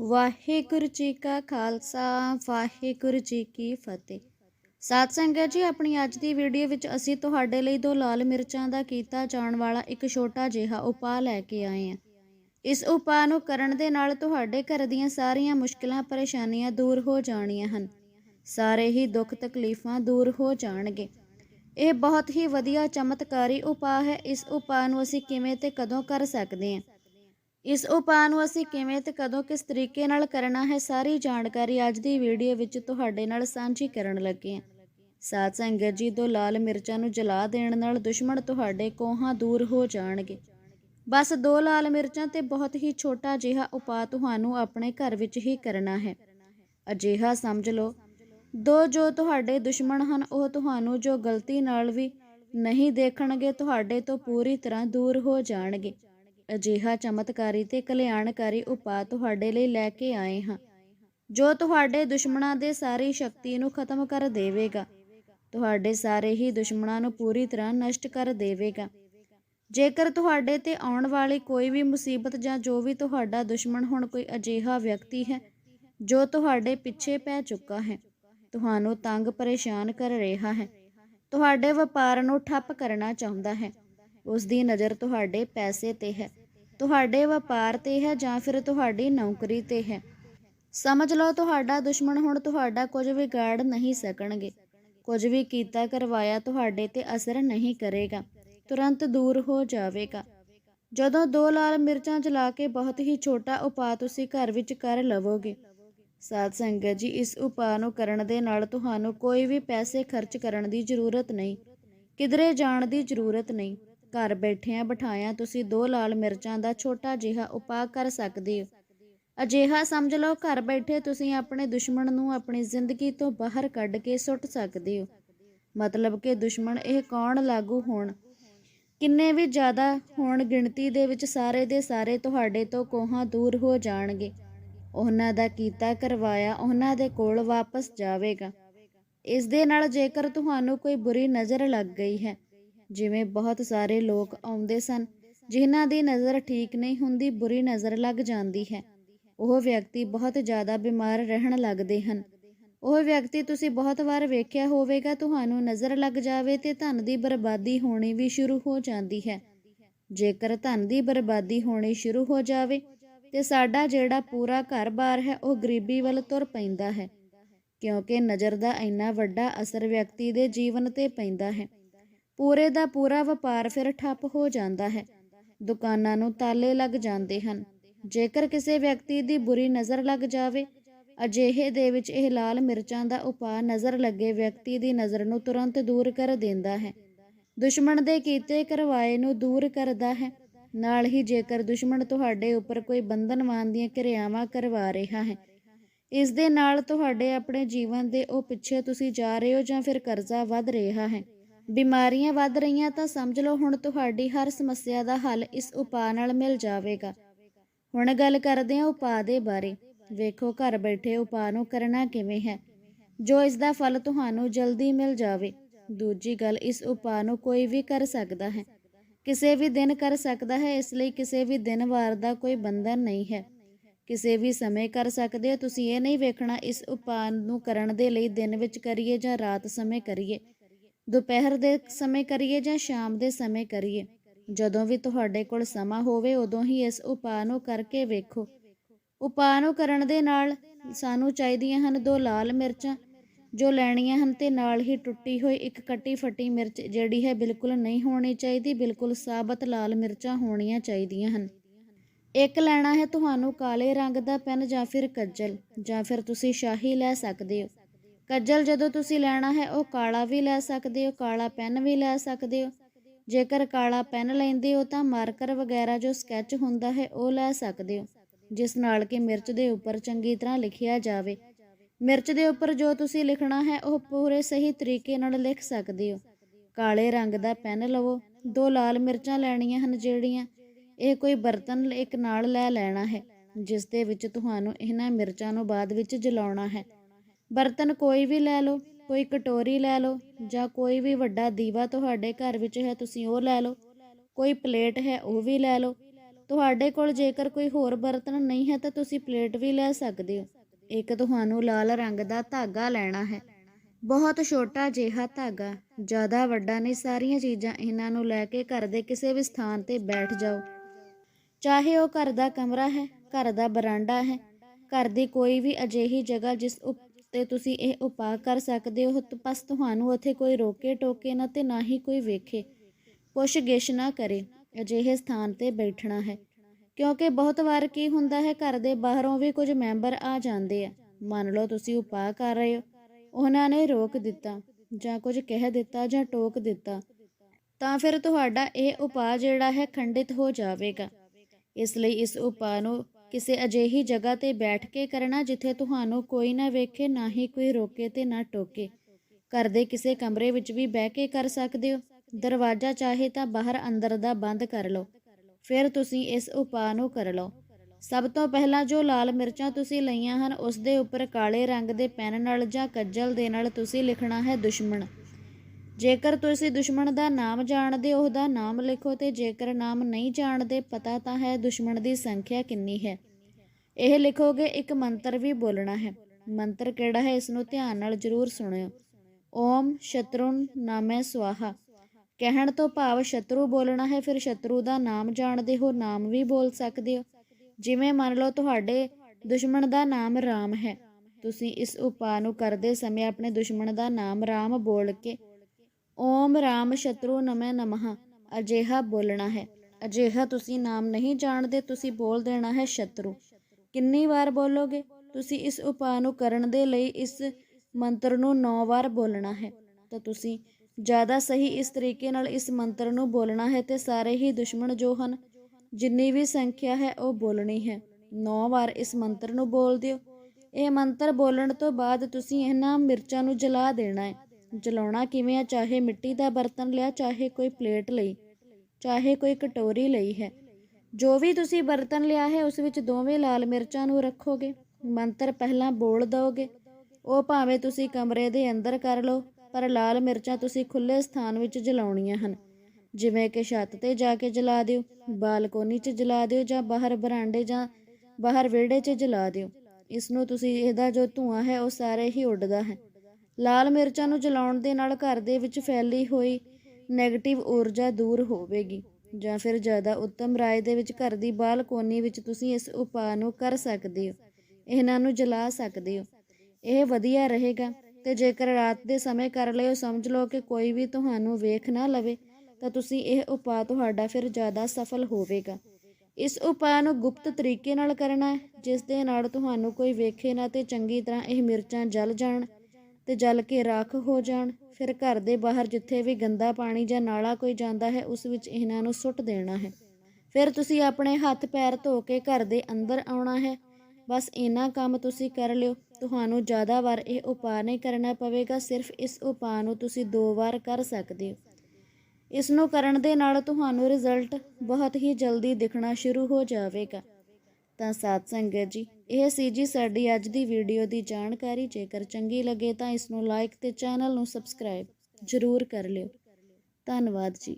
ਵਾਹਿਗੁਰੂ ਜੀ ਕਾ ਖਾਲਸਾ, ਵਾਹਿਗੁਰੂ ਜੀ ਕੀ ਫਤਿਹ। ਸਾਧ ਸੰਗਤ ਜੀ, ਆਪਣੀ ਅੱਜ ਦੀ ਵੀਡੀਓ ਵਿੱਚ ਅਸੀਂ ਤੁਹਾਡੇ ਲਈ ਦੋ ਲਾਲ ਮਿਰਚਾਂ ਦਾ ਕੀਤਾ ਜਾਣ ਵਾਲਾ ਇੱਕ ਛੋਟਾ ਜਿਹਾ ਉਪਾਅ ਲੈ ਕੇ ਆਏ ਹਾਂ। ਇਸ ਉਪਾਅ ਨੂੰ ਕਰਨ ਦੇ ਨਾਲ ਤੁਹਾਡੇ ਘਰ ਦੀਆਂ ਸਾਰੀਆਂ ਮੁਸ਼ਕਲਾਂ, ਪਰੇਸ਼ਾਨੀਆਂ ਦੂਰ ਹੋ ਜਾਣੀਆਂ ਹਨ। ਸਾਰੇ ਹੀ ਦੁੱਖ ਤਕਲੀਫਾਂ ਦੂਰ ਹੋ ਜਾਣਗੇ। ਇਹ ਬਹੁਤ ਹੀ ਵਧੀਆ ਚਮਤਕਾਰੀ ਉਪਾਅ ਹੈ। ਇਸ ਉਪਾਅ ਨੂੰ ਅਸੀਂ ਕਿਵੇਂ ਤੇ ਕਦੋਂ ਕਰ ਸਕਦੇ ਹਾਂ? ਇਸ ਉਪਾਅ ਨੂੰ ਅਸੀਂ ਕਿਵੇਂ ਤੇ ਕਦੋਂ ਕਿਸ ਤਰੀਕੇ ਨਾਲ ਕਰਨਾ ਹੈ ਸਾਰੀ ਜਾਣਕਾਰੀ ਅੱਜ ਦੀ ਵੀਡੀਓ ਵਿੱਚ ਤੁਹਾਡੇ ਨਾਲ ਸਾਂਝੀ ਕਰਨ ਲੱਗੇ ਹਾਂ। ਸਾਧ ਸੰਗਤ ਜੀ, ਦੋ ਲਾਲ ਮਿਰਚਾਂ ਨੂੰ ਜਲਾ ਦੇਣ ਨਾਲ ਦੁਸ਼ਮਣ ਤੁਹਾਡੇ ਕੋਹਾਂ ਦੂਰ ਹੋ ਜਾਣਗੇ। ਬਸ ਦੋ ਲਾਲ ਮਿਰਚਾਂ ਤੇ ਬਹੁਤ ਹੀ ਛੋਟਾ ਜਿਹਾ ਉਪਾਅ ਤੁਹਾਨੂੰ ਆਪਣੇ ਘਰ ਵਿੱਚ ਹੀ ਕਰਨਾ ਹੈ। ਅਜਿਹਾ ਸਮਝ ਲਓ, ਦੋ ਜੋ ਤੁਹਾਡੇ ਦੁਸ਼ਮਣ ਹਨ, ਉਹ ਤੁਹਾਨੂੰ ਜੋ ਗਲਤੀ ਨਾਲ ਵੀ ਨਹੀਂ ਦੇਖਣਗੇ, ਤੁਹਾਡੇ ਤੋਂ ਪੂਰੀ ਤਰ੍ਹਾਂ ਦੂਰ ਹੋ ਜਾਣਗੇ। ਅਜਿਹਾ ਚਮਤਕਾਰੀ ਤੇ ਕਲਿਆਣਕਾਰੀ ਉਪਾਅ ਤੁਹਾਡੇ ਲਈ ਲੈ ਕੇ ਆਏ ਹਾਂ। ਜੋ ਤੁਹਾਡੇ ਦੁਸ਼ਮਣਾਂ ਦੇ ਸਾਰੀ ਸ਼ਕਤੀ ਨੂੰ ਖਤਮ ਕਰ ਦੇਵੇਗਾ, ਤੁਹਾਡੇ ਸਾਰੇ ਹੀ ਦੁਸ਼ਮਣਾਂ ਨੂੰ ਪੂਰੀ ਤਰ੍ਹਾਂ ਨਸ਼ਟ ਕਰ ਦੇਵੇਗਾ। ਜੇਕਰ ਤੁਹਾਡੇ ਤੇ ਆਉਣ ਵਾਲੀ ਕੋਈ ਵੀ ਮੁਸੀਬਤ ਜਾਂ ਜੋ ਵੀ ਤੁਹਾਡਾ ਦੁਸ਼ਮਣ ਹੁਣ ਕੋਈ ਅਜਿਹਾ ਵਿਅਕਤੀ ਹੈ, ਜੋ ਤੁਹਾਡੇ ਪਿੱਛੇ ਪੈ ਚੁੱਕਾ ਹੈ, ਤੁਹਾਨੂੰ ਤੰਗ ਪਰੇਸ਼ਾਨ ਕਰ ਰਿਹਾ ਹੈ, ਤੁਹਾਡੇ ਵਪਾਰ ਨੂੰ ਠੱਪ ਕਰਨਾ ਚਾਹੁੰਦਾ ਹੈ ਉਸ ਦੀ ਨਜ਼ਰ ਤੁਹਾਡੇ ਪੈਸੇ ਤੇ ਹੈ। ਤੁਹਾਡੇ ਵਪਾਰ ਤੇ ਹੈ ਜਾਂ ਫਿਰ ਤੁਹਾਡੀ ਨੌਕਰੀ ਤੇ ਹੈ। ਸਮਝ ਲਓ, ਤੁਹਾਡਾ ਦੁਸ਼ਮਣ ਹੁਣ ਤੁਹਾਡਾ ਕੁਝ ਵਿਗਾੜ ਨਹੀਂ ਸਕਣਗੇ। ਕੁਝ ਵੀ ਕੀਤਾ ਕਰਵਾਇਆ ਤੁਹਾਡੇ ਤੇ ਅਸਰ ਨਹੀਂ ਕਰੇਗਾ। ਤੁਰੰਤ ਦੂਰ ਹੋ ਜਾਵੇਗਾ। ਜਦੋਂ ਦੋ ਲਾਲ ਮਿਰਚਾਂ ਜਲਾ ਕੇ ਬਹੁਤ ਹੀ ਛੋਟਾ ਉਪਾਅ ਤੁਸੀਂ ਘਰ ਵਿੱਚ ਕਰ ਲਵੋਗੇ। ਸਾਧ ਸੰਗਤ ਜੀ, ਇਸ ਉਪਾਅ ਨੂੰ ਕਰਨ ਦੇ ਨਾਲ ਤੁਹਾਨੂੰ ਕੋਈ ਵੀ ਪੈਸੇ ਖਰਚ ਕਰਨ ਦੀ ਜ਼ਰੂਰਤ ਨਹੀਂ। ਕਿਧਰੇ ਜਾਣ ਦੀ ਜ਼ਰੂਰਤ ਨਹੀਂ। ਘਰ ਬੈਠਿਆਂ ਬਿਠਾਇਆਂ ਤੁਸੀਂ ਦੋ ਲਾਲ ਮਿਰਚਾਂ ਦਾ ਛੋਟਾ ਜਿਹਾ ਉਪਾਅ ਕਰ ਸਕਦੇ ਹੋ। ਅਜਿਹਾ ਸਮਝ ਲਓ, ਘਰ ਬੈਠੇ ਤੁਸੀਂ ਆਪਣੇ ਦੁਸ਼ਮਣ ਨੂੰ ਆਪਣੀ ਜ਼ਿੰਦਗੀ ਤੋਂ ਬਾਹਰ ਕੱਢ ਕੇ ਸੁੱਟ ਸਕਦੇ ਹੋ। ਮਤਲਬ ਕਿ ਦੁਸ਼ਮਣ ਇਹ ਕੌਣ ਲਾਗੂ ਹੋਣ? ਕਿੰਨੇ ਵੀ ਜ਼ਿਆਦਾ ਹੋਣ ਗਿਣਤੀ ਦੇ ਵਿੱਚ ਸਾਰੇ ਦੇ ਸਾਰੇ ਤੁਹਾਡੇ ਤੋਂ ਕੋਹਾਂ ਦੂਰ ਹੋ ਜਾਣਗੇ। ਉਹਨਾਂ ਦਾ ਕੀਤਾ ਕਰਵਾਇਆ ਉਹਨਾਂ ਦੇ ਕੋਲ ਵਾਪਸ ਜਾਵੇਗਾ। ਇਸ ਦੇ ਨਾਲ ਜੇਕਰ ਤੁਹਾਨੂੰ ਕੋਈ ਬੁਰੀ ਨਜ਼ਰ ਲੱਗ ਗਈ ਹੈ ਜਿਵੇਂ ਬਹੁਤ ਸਾਰੇ ਲੋਕ ਆਉਂਦੇ ਸਨ, ਜਿਨ੍ਹਾਂ ਦੀ ਨਜ਼ਰ ਠੀਕ ਨਹੀਂ ਹੁੰਦੀ, ਬੁਰੀ ਨਜ਼ਰ ਲੱਗ ਜਾਂਦੀ ਹੈ। ਉਹ ਵਿਅਕਤੀ ਬਹੁਤ ਜ਼ਿਆਦਾ ਬਿਮਾਰ ਰਹਿਣ ਲੱਗਦੇ ਹਨ। ਉਹ ਵਿਅਕਤੀ ਤੁਸੀਂ ਬਹੁਤ ਵਾਰ ਵੇਖਿਆ ਹੋਵੇਗਾ, ਤੁਹਾਨੂੰ ਨਜ਼ਰ ਲੱਗ ਜਾਵੇ ਤੇ ਧਨ ਦੀ ਬਰਬਾਦੀ ਹੋਣੀ ਵੀ ਸ਼ੁਰੂ ਹੋ ਜਾਂਦੀ ਹੈ। ਜੇਕਰ ਧਨ ਦੀ ਬਰਬਾਦੀ ਹੋਣੀ ਸ਼ੁਰੂ ਹੋ ਜਾਵੇ, ਤੇ ਸਾਡਾ ਜਿਹੜਾ ਪੂਰਾ ਘਰ-ਬਾਰ ਹੈ, ਉਹ ਗਰੀਬੀ ਵੱਲ ਤੁਰ ਪੈਂਦਾ ਹੈ। ਕਿਉਂਕਿ ਨਜ਼ਰ ਦਾ ਇੰਨਾ ਵੱਡਾ ਅਸਰ ਵਿਅਕਤੀ ਦੇ ਜੀਵਨ ਤੇ ਪੈਂਦਾ ਹੈ। ਪੂਰੇ ਦਾ ਪੂਰਾ ਵਪਾਰ ਫਿਰ ਠੱਪ ਹੋ ਜਾਂਦਾ ਹੈ। ਦੁਕਾਨਾਂ ਨੂੰ ਤਾਲੇ ਲੱਗ ਜਾਂਦੇ ਹਨ। ਜੇਕਰ ਕਿਸੇ ਵਿਅਕਤੀ ਦੀ ਬੁਰੀ ਨਜ਼ਰ ਲੱਗ ਜਾਵੇ, ਅਜਿਹੇ ਦੇ ਵਿੱਚ ਇਹ ਲਾਲ ਮਿਰਚਾਂ ਦਾ ਉਪਾਅ ਨਜ਼ਰ ਲੱਗੇ ਵਿਅਕਤੀ ਦੀ ਨਜ਼ਰ ਨੂੰ ਤੁਰੰਤ ਦੂਰ ਕਰ ਦਿੰਦਾ ਹੈ। ਦੁਸ਼ਮਣ ਦੇ ਕੀਤੇ ਕਰਵਾਏ ਨੂੰ ਦੂਰ ਕਰਦਾ ਹੈ। ਨਾਲ ਹੀ ਜੇਕਰ ਦੁਸ਼ਮਣ ਤੁਹਾਡੇ ਉੱਪਰ ਕੋਈ ਬੰਧਨਵਾਨ ਦੀਆਂ ਕਿਰਿਆਵਾਂ ਕਰਵਾ ਰਿਹਾ ਹੈ, ਇਸ ਦੇ ਨਾਲ ਤੁਹਾਡੇ ਆਪਣੇ ਜੀਵਨ ਦੇ ਉਹ ਪਿੱਛੇ ਤੁਸੀਂ ਜਾ ਰਹੇ ਹੋ ਜਾਂ ਫਿਰ ਕਰਜ਼ਾ ਵੱਧ ਰਿਹਾ ਹੈ। ਬਿਮਾਰੀਆਂ ਵੱਧ ਰਹੀਆਂ ਤਾਂ ਸਮਝ ਲਓ ਹੁਣ ਤੁਹਾਡੀ ਹਰ ਸਮੱਸਿਆ ਦਾ ਹੱਲ ਇਸ ਉਪਾਅ ਨਾਲ ਮਿਲ ਜਾਵੇਗਾ। ਹੁਣ ਗੱਲ ਕਰਦੇ ਹਾਂ ਉਪਾਅ ਦੇ ਬਾਰੇ। ਵੇਖੋ ਘਰ ਬੈਠੇ ਉਪਾਅ ਨੂੰ ਕਰਨਾ ਕਿਵੇਂ ਹੈ। ਜੋ ਇਸ ਦਾ ਫਲ ਤੁਹਾਨੂੰ ਜਲਦੀ ਮਿਲ ਜਾਵੇ। ਦੂਜੀ ਗੱਲ, ਇਸ ਉਪਾਅ ਨੂੰ ਕੋਈ ਵੀ ਕਰ ਸਕਦਾ ਹੈ। ਕਿਸੇ ਵੀ ਦਿਨ ਕਰ ਸਕਦਾ ਹੈ, ਇਸ ਲਈ ਕਿਸੇ ਵੀ ਦਿਨ ਵਾਰ ਦਾ ਕੋਈ ਬੰਧਨ ਨਹੀਂ ਹੈ। ਕਿਸੇ ਵੀ ਸਮੇਂ ਕਰ ਸਕਦੇ ਹੋ, ਤੁਸੀਂ ਇਹ ਨਹੀਂ ਵੇਖਣਾ ਇਸ ਉਪਾਅ ਨੂੰ ਕਰਨ ਦੇ ਲਈ ਦਿਨ ਵਿੱਚ ਕਰੀਏ ਜਾਂ ਰਾਤ ਸਮੇਂ ਕਰੀਏ। ਦੁਪਹਿਰ ਦੇ ਸਮੇਂ ਕਰੀਏ ਜਾਂ ਸ਼ਾਮ ਦੇ ਸਮੇਂ ਕਰੀਏ? ਜਦੋਂ ਵੀ ਤੁਹਾਡੇ ਕੋਲ ਸਮਾਂ ਹੋਵੇ, ਉਦੋਂ ਹੀ ਇਸ ਉਪਾਅ ਨੂੰ ਕਰਕੇ ਵੇਖੋ। ਉਪਾਅ ਨੂੰ ਕਰਨ ਦੇ ਨਾਲ ਸਾਨੂੰ ਚਾਹੀਦੀਆਂ ਹਨ ਦੋ ਲਾਲ ਮਿਰਚਾਂ, ਜੋ ਲੈਣੀਆਂ ਹਨ ਤੇ ਨਾਲ ਹੀ ਟੁੱਟੀ ਹੋਈ ਇੱਕ ਕੱਟੀ ਫੱਟੀ ਮਿਰਚ, ਜਿਹੜੀ ਹੈ ਬਿਲਕੁਲ ਨਹੀਂ ਹੋਣੀ ਚਾਹੀਦੀ, ਬਿਲਕੁਲ ਸਾਬਤ ਲਾਲ ਮਿਰਚਾਂ ਹੋਣੀਆਂ ਚਾਹੀਦੀਆਂ ਹਨ। ਇੱਕ ਲੈਣਾ ਹੈ ਤੁਹਾਨੂੰ ਕਾਲੇ ਰੰਗ ਦਾ ਪੈਨ ਜਾਂ ਫਿਰ ਕੱਜਲ, ਜਾਂ ਫਿਰ ਤੁਸੀਂ ਸ਼ਾਹੀ ਲੈ ਸਕਦੇ ਹੋ। ਕੱਜਲ, ਜਦੋਂ ਤੁਸੀਂ ਲੈਣਾ ਹੈ, ਉਹ ਕਾਲਾ ਵੀ ਲੈ ਸਕਦੇ ਹੋ, ਕਾਲਾ ਪੈਨ ਵੀ ਲੈ ਸਕਦੇ ਹੋ। ਜੇਕਰ ਕਾਲਾ ਪੈਨ ਲੈਂਦੇ ਹੋ, ਤਾਂ ਮਾਰਕਰ ਵਗੈਰਾ ਜੋ ਸਕੈਚ ਹੁੰਦਾ ਹੈ, ਉਹ ਲੈ ਸਕਦੇ ਹੋ। ਜਿਸ ਨਾਲ ਕਿ ਮਿਰਚ ਦੇ ਉੱਪਰ ਚੰਗੀ ਤਰ੍ਹਾਂ ਲਿਖਿਆ ਜਾਵੇ। ਮਿਰਚ ਦੇ ਉੱਪਰ ਜੋ ਤੁਸੀਂ ਲਿਖਣਾ ਹੈ, ਉਹ ਪੂਰੇ ਸਹੀ ਤਰੀਕੇ ਨਾਲ ਲਿਖ ਸਕਦੇ ਹੋ। ਕਾਲੇ ਰੰਗ ਦਾ ਪੈਨ ਲਵੋ। ਦੋ ਲਾਲ ਮਿਰਚਾਂ ਲੈਣੀਆਂ ਹਨ ਜਿਹੜੀਆਂ ਇਹ ਕੋਈ ਬਰਤਨ ਇੱਕ ਨਾਲ ਲੈ ਲੈਣਾ ਹੈ, ਜਿਸ ਦੇ ਵਿੱਚ ਤੁਹਾਨੂੰ ਇਹਨਾਂ ਮਿਰਚਾਂ ਨੂੰ ਬਾਅਦ ਵਿੱਚ ਜਲਾਉਣਾ ਹੈ। ਬਰਤਨ ਕੋਈ ਵੀ ਲੈ ਲਓ, ਕੋਈ ਕਟੋਰੀ ਲੈ ਲਓ ਜਾਂ ਕੋਈ ਵੀ ਵੱਡਾ ਦੀਵਾ ਤੁਹਾਡੇ ਘਰ ਵਿੱਚ ਹੈ, ਤੁਸੀਂ ਉਹ ਲੈ ਲਓ। ਕੋਈ ਪਲੇਟ ਹੈ, ਉਹ ਵੀ ਲੈ ਲਓ। ਤੁਹਾਡੇ ਕੋਲ ਜੇਕਰ ਕੋਈ ਹੋਰ ਬਰਤਨ ਨਹੀਂ ਹੈ, ਤਾਂ ਤੁਸੀਂ ਪਲੇਟ ਵੀ ਲੈ ਸਕਦੇ ਹੋ। ਇੱਕ ਤੁਹਾਨੂੰ ਲਾਲ ਰੰਗ ਦਾ ਧਾਗਾ ਲੈਣਾ ਹੈ। ਬਹੁਤ ਛੋਟਾ ਜਿਹਾ ਧਾਗਾ, ਜ਼ਿਆਦਾ ਵੱਡਾ ਨਹੀਂ, ਸਾਰੀਆਂ ਚੀਜ਼ਾਂ ਇਹਨਾਂ ਨੂੰ ਲੈ ਕੇ ਘਰ ਦੇ ਕਿਸੇ ਵੀ ਸਥਾਨ ਤੇ ਬੈਠ ਜਾਓ। ਚਾਹੇ ਉਹ ਘਰ ਦਾ ਕਮਰਾ ਹੈ, ਘਰ ਦਾ ਬਰਾਂਡਾ ਹੈ, ਘਰ ਦੀ ਕੋਈ ਵੀ ਅਜਿਹੀ ਜਗ੍ਹਾ ਜਿਸ ਉੱਤੇ ਤੁਸੀਂ ਇਹ ਉਪਾਅ ਕਰ ਸਕਦੇ ਹੋ ਬਸ ਤੁਹਾਨੂੰ ਉੱਥੇ ਕੋਈ ਰੋਕੇ ਟੋਕੇ ਨਾ ਤੇ ਨਾ ਹੀ ਕੋਈ ਵੇਖੇ। ਪੁੱਛ ਨਾ ਕਰੇ, ਅਜਿਹੇ ਸਥਾਨ ਤੇ ਬੈਠਣਾ ਹੈ। ਕਿਉਂਕਿ ਬਹੁਤ ਵਾਰ ਕੀ ਹੁੰਦਾ ਹੈ, ਘਰ ਦੇ ਬਾਹਰੋਂ ਵੀ ਕੁਝ ਮੈਂਬਰ ਆ ਜਾਂਦੇ ਆ। ਮੰਨ ਲਓ ਤੁਸੀਂ ਉਪਾਅ ਕਰ ਰਹੇ ਹੋ, ਉਹਨਾਂ ਨੇ ਰੋਕ ਦਿੱਤਾ, ਜਾਂ ਕੁਝ ਕਹਿ ਦਿੱਤਾ, ਜਾਂ ਟੋਕ ਦਿੱਤਾ। ਤਾਂ ਫਿਰ ਤੁਹਾਡਾ ਇਹ ਉਪਾਅ ਜਿਹੜਾ ਹੈ, ਖੰਡਿਤ ਹੋ ਜਾਵੇਗਾ। ਇਸ ਲਈ ਇਸ ਉਪਾਅ ਨੂੰ ਕਿਸੇ ਅਜਿਹੀ ਜਗ੍ਹਾ ਤੇ ਬੈਠ ਕੇ ਕਰਨਾ ਜਿੱਥੇ ਤੁਹਾਨੂੰ ਕੋਈ ਨਾ ਵੇਖੇ, ਨਾ ਹੀ ਕੋਈ ਰੋਕੇ ਤੇ ਨਾ ਟੋਕੇ। ਘਰ ਦੇ ਕਿਸੇ ਕਮਰੇ ਵਿੱਚ ਵੀ ਬਹਿ ਕੇ ਕਰ ਸਕਦੇ ਹੋ। ਦਰਵਾਜ਼ਾ ਚਾਹੇ ਤਾਂ ਬਾਹਰ ਅੰਦਰ ਦਾ ਬੰਦ ਕਰ ਲਓ। ਫਿਰ ਤੁਸੀਂ ਇਸ ਉਪਾਅ ਨੂੰ ਕਰ ਲਓ। ਸਭ ਤੋਂ ਪਹਿਲਾਂ ਜੋ ਲਾਲ ਮਿਰਚਾਂ ਤੁਸੀਂ ਲਈਆਂ ਹਨ, ਉਸ ਦੇ ਉੱਪਰ ਕਾਲੇ ਰੰਗ ਦੇ ਪੈਨ ਨਾਲ ਜਾਂ ਕੱਜਲ ਦੇ ਨਾਲ ਤੁਸੀਂ ਲਿਖਣਾ ਹੈ ਦੁਸ਼ਮਣ। ਜੇਕਰ ਤੁਸੀਂ ਦੁਸ਼ਮਣ ਦਾ ਨਾਮ ਜਾਣਦੇ ਹੋ, ਉਹਦਾ ਨਾਮ ਲਿਖੋ ਤੇ ਜੇਕਰ ਨਾਮ ਨਹੀਂ ਜਾਣਦੇ, ਪਤਾ ਤਾਂ ਹੈ ਦੁਸ਼ਮਣ ਦੀ ਸੰਖਿਆ ਕਿੰਨੀ ਹੈ। ਇਹ ਲਿਖੋਗੇ, ਇੱਕ ਮੰਤਰ ਵੀ ਬੋਲਣਾ ਹੈ। ਮੰਤਰ ਕਿਹੜਾ ਹੈ ਇਸ ਨੂੰ ਧਿਆਨ ਨਾਲ ਜ਼ਰੂਰ ਸੁਣਿਓ। ਓਮ ਸ਼ਤਰੁਨ ਨਾਮੈ ਸਵਾਹਾ। ਕਹਿਣ ਤੋਂ ਭਾਵ ਸ਼ਤਰੂ ਬੋਲਣਾ ਹੈ, ਫਿਰ ਸ਼ਤਰੂ ਦਾ ਨਾਮ ਜਾਣਦੇ ਹੋ, ਨਾਮ ਵੀ ਬੋਲ ਸਕਦੇ ਹੋ। ਜਿਵੇਂ ਮੰਨ ਲਓ, ਤੁਹਾਡੇ ਦੁਸ਼ਮਣ ਦਾ ਨਾਮ ਰਾਮ ਹੈ। ਤੁਸੀਂ ਇਸ ਉਪਾਅ ਨੂੰ ਕਰਦੇ ਸਮੇਂ ਆਪਣੇ ਦੁਸ਼ਮਣ ਦਾ ਨਾਮ ਰਾਮ ਬੋਲ ਕੇ ਓਮ ਰਾਮ ਸ਼ਤਰੂ ਨਮੈ ਨਮః। ਅਜਿਹਾ ਬੋਲਣਾ ਹੈ। ਅਜਿਹਾ ਤੁਸੀਂ ਨਾਮ ਨਹੀਂ ਜਾਣਦੇ, ਤੁਸੀਂ ਬੋਲ ਦੇਣਾ ਹੈ ਸ਼ਤਰੂ। ਕਿੰਨੀ ਵਾਰ ਬੋਲੋਗੇ? ਤੁਸੀਂ ਇਸ ਉਪਾਅ ਨੂੰ ਕਰਨ ਦੇ ਲਈ ਇਸ ਮੰਤਰ ਨੂੰ 9 ਵਾਰ ਬੋਲਣਾ ਹੈ। ਤਾਂ ਤੁਸੀਂ ਜ਼ਿਆਦਾ ਸਹੀ ਇਸ ਤਰੀਕੇ ਨਾਲ ਇਸ ਮੰਤਰ ਨੂੰ ਬੋਲਣਾ ਹੈ ਤੇ ਸਾਰੇ ਹੀ ਦੁਸ਼ਮਣ ਜੋ ਹਨ, ਜਿੰਨੀ ਵੀ ਸੰਖਿਆ ਹੈ ਉਹ ਬੋਲਣੀ ਹੈ। 9 ਵਾਰ ਇਸ ਮੰਤਰ ਨੂੰ ਬੋਲ ਦਿਓ। ਇਹ ਮੰਤਰ ਬੋਲਣ ਤੋਂ ਬਾਅਦ ਤੁਸੀਂ ਇਹਨਾਂ ਮਿਰਚਾਂ ਨੂੰ ਜਲਾ ਦੇਣਾ ਹੈ। ਜਲਾਉਣਾ ਕਿਵੇਂ ਆ, ਚਾਹੇ ਮਿੱਟੀ ਦਾ ਬਰਤਨ ਲਿਆ, ਚਾਹੇ ਕੋਈ ਪਲੇਟ ਲਈ, ਚਾਹੇ ਕੋਈ ਕਟੋਰੀ ਲਈ ਹੈ। ਜੋ ਵੀ ਤੁਸੀਂ ਬਰਤਨ ਲਿਆ ਹੈ, ਉਸ ਵਿੱਚ ਦੋਵੇਂ ਲਾਲ ਮਿਰਚਾਂ ਨੂੰ ਰੱਖੋਗੇ। ਮੰਤਰ ਪਹਿਲਾਂ ਬੋਲ ਦਿਓਗੇ। ਉਹ ਭਾਵੇਂ ਤੁਸੀਂ ਕਮਰੇ ਦੇ ਅੰਦਰ ਕਰ ਲਓ, ਪਰ ਲਾਲ ਮਿਰਚਾਂ ਤੁਸੀਂ ਖੁੱਲੇ ਸਥਾਨ ਵਿੱਚ ਜਲਾਉਣੀਆਂ ਹਨ। ਜਿਵੇਂ ਕਿ ਛੱਤ ਤੇ ਜਾ ਕੇ ਜਲਾ ਦਿਓ, ਬਾਲਕੋਨੀ 'ਚ ਜਲਾ ਦਿਓ ਜਾਂ ਬਾਹਰ ਬਰਾਂਡੇ ਜਾਂ ਬਾਹਰ ਵਿਹੜੇ 'ਚ ਜਲਾ ਦਿਓ। ਇਸ ਨੂੰ ਤੁਸੀਂ, ਇਹਦਾ ਜੋ ਧੂਆਂ ਹੈ, ਉਹ ਸਾਰੇ ਹੀ ਉੱਡਦਾ ਹੈ। ਲਾਲ ਮਿਰਚਾਂ ਨੂੰ ਜਲਾਉਣ ਦੇ ਨਾਲ ਘਰ ਦੇ ਵਿੱਚ ਫੈਲੀ ਹੋਈ 네ਗੇਟਿਵ ਊਰਜਾ ਦੂਰ ਹੋਵੇਗੀ ਜਾਂ ਫਿਰ ਜ਼ਿਆਦਾ ਉੱਤਮ ਰਾਏ ਦੇ ਵਿੱਚ ਘਰ ਦੀ ਬਾਲਕੋਨੀ ਵਿੱਚ ਤੁਸੀਂ ਇਸ ਉਪਾਅ ਨੂੰ ਕਰ ਸਕਦੇ ਹੋ, ਇਹਨਾਂ ਨੂੰ ਜਲਾ ਸਕਦੇ ਹੋ। ਇਹ ਵਧੀਆ ਰਹੇਗਾ ਤੇ ਜੇਕਰ ਰਾਤ ਦੇ ਸਮੇਂ ਕਰ ਲਿਓ ਸਮਝ ਲਓ ਕਿ ਕੋਈ ਵੀ ਤੁਹਾਨੂੰ ਵੇਖ ਨਾ ਲਵੇ, ਤਾਂ ਤੁਸੀਂ ਇਹ ਉਪਾਅ ਤੁਹਾਡਾ ਫਿਰ ਜ਼ਿਆਦਾ ਸਫਲ ਹੋਵੇਗਾ। ਇਸ ਉਪਾਅ ਨੂੰ ਗੁਪਤ ਤਰੀਕੇ ਨਾਲ ਕਰਨਾ ਹੈ, ਜਿਸ ਦੇ ਨਾਲ ਤੁਹਾਨੂੰ ਕੋਈ ਵੇਖੇ ਨਾ ਤੇ ਚੰਗੀ ਤਰ੍ਹਾਂ ਇਹ ਮਿਰਚਾਂ ਜਲ ਜਾਣ ਤੇ ਜਲ ਕੇ ਰਾਖ ਹੋ ਜਾਣ। ਫਿਰ ਘਰ ਦੇ ਬਾਹਰ ਜਿੱਥੇ ਵੀ ਗੰਦਾ ਪਾਣੀ ਜਾਂ ਨਾਲਾ ਕੋਈ ਜਾਂਦਾ ਹੈ, ਉਸ ਵਿੱਚ ਇਹਨਾਂ ਨੂੰ ਸੁੱਟ ਦੇਣਾ ਹੈ। ਫਿਰ ਤੁਸੀਂ ਆਪਣੇ ਹੱਥ ਪੈਰ ਧੋ ਕੇ ਘਰ ਦੇ ਅੰਦਰ ਆਉਣਾ ਹੈ। ਬਸ ਇੰਨਾ ਕੰਮ ਤੁਸੀਂ ਕਰ ਲਿਓ। ਤੁਹਾਨੂੰ ਜ਼ਿਆਦਾ ਵਾਰ ਇਹ ਉਪਾਅ ਨਹੀਂ ਕਰਨਾ ਪਵੇਗਾ, ਸਿਰਫ ਇਸ ਉਪਾਅ ਨੂੰ ਤੁਸੀਂ ਦੋ ਵਾਰ ਕਰ ਸਕਦੇ ਹੋ। ਇਸ ਨੂੰ ਕਰਨ ਦੇ ਨਾਲ ਤੁਹਾਨੂੰ ਰਿਜ਼ਲਟ ਬਹੁਤ ਹੀ ਜਲਦੀ ਦਿਖਣਾ ਸ਼ੁਰੂ ਹੋ ਜਾਵੇਗਾ। ਤਾਂ ਸਾਧ ਸੰਗਤ ਜੀ ਇਹ ਸੀ ਜੀ ਸਾਡੀ ਅੱਜ ਦੀ ਵੀਡੀਓ ਦੀ ਜਾਣਕਾਰੀ। ਜੇਕਰ ਚੰਗੀ ਲੱਗੇ ਤਾਂ ਇਸ ਨੂੰ ਲਾਈਕ ਤੇ ਚੈਨਲ ਨੂੰ ਸਬਸਕ੍ਰਾਈਬ ਜ਼ਰੂਰ ਕਰ ਲਿਓ। ਧੰਨਵਾਦ ਜੀ।